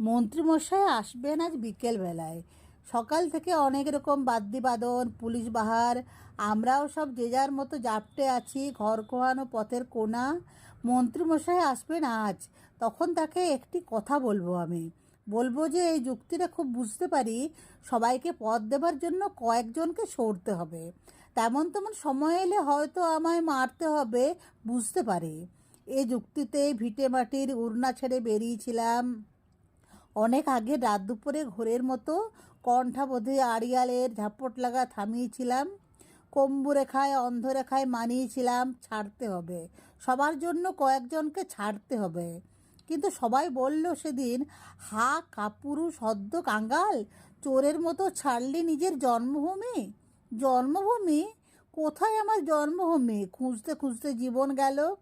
মন্ত্রীমশাই আসবেন আজ বিকেলবেলায়। সকাল থেকে অনেক রকম বাদ্যবাদন, পুলিশ বাহার, আমরাও সব যে যার মতো জাপটে আছি, ঘর কোহানো পথের কোনা মন্ত্রীমশাই আসবেন আজ, তখন তাকে একটি কথা বলব আমি। বলব যে এই যুক্তিটা খুব বুঝতে পারি, সবাইকে পদ দেবার জন্য কয়েকজনকে সরতে হবে। তেমন তেমন সময় এলে হয়তো আমায় মারতে হবে, বুঝতে পারি। এই যুক্তিতে ভিটে মাটির উড়না ছেড়ে বেরিয়েছিলাম। অনেক আগে রাত দুপুরে ঘোরের মতো কণ্ঠাবোধে আড়িয়ালের ঝাপট লাগা থামিয়েছিলাম। কম্বু রেখায় অন্ধরেখায় মানিয়েছিলাম, ছাড়তে হবে। সবার জন্য কয়েকজনকে ছাড়তে হবে। কিন্তু সবাই বলল সেদিন, হা, কাপুরু, সদ্য কাঙ্গাল? চোরের মতো ছাড়লি নিজের জন্মভূমি? জন্মভূমি? কোথায় আমার জন্মভূমি? খুঁজতে খুঁজতে জীবন গেল।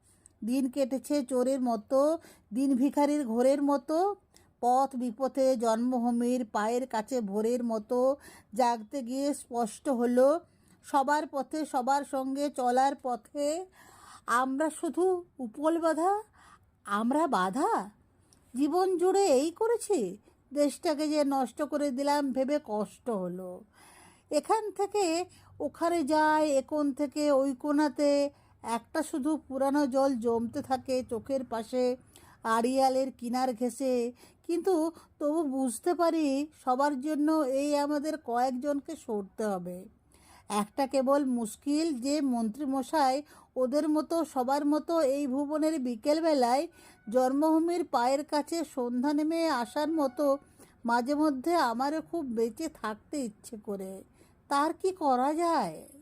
দিন কেটেছে চোরের মতো, দিন ভিখারির ঘোরের মতো। পথ বিপথে জন্মভূমির পায়ের কাছে ভোরের মতো জাগতে গিয়ে স্পষ্ট হলো, সবার পথে সবার সঙ্গে চলার পথে আমরা শুধু উপল বাধা, আমরা বাধা? জীবন জুড়ে এই করেছি? দেশটাকে যে নষ্ট করে দিলাম ভেবে কষ্ট হলো। এখান থেকে ওখানে যায় একোণ থেকে ওই কোণাতে। একটা শুধু পুরানো জল জমতে থাকে চোখের পাশে। আড়িয়ালের কিনার ঘেঁষে। কিন্তু তবু বুঝতে পারি সবার জন্য এই আমাদের কয়েকজনকে সরতে হবে। একটা কেবল মুশকিল যে মন্ত্রীমশাই ওদের মতো, সবার মতো এই ভুবনের বিকেলবেলায় জন্মভূমির পায়ের কাছে সন্ধ্যা নেমে আসার মতো মাঝে মধ্যে আমারও খুব বেঁচে থাকতে ইচ্ছে করে। তার কি করা যায়?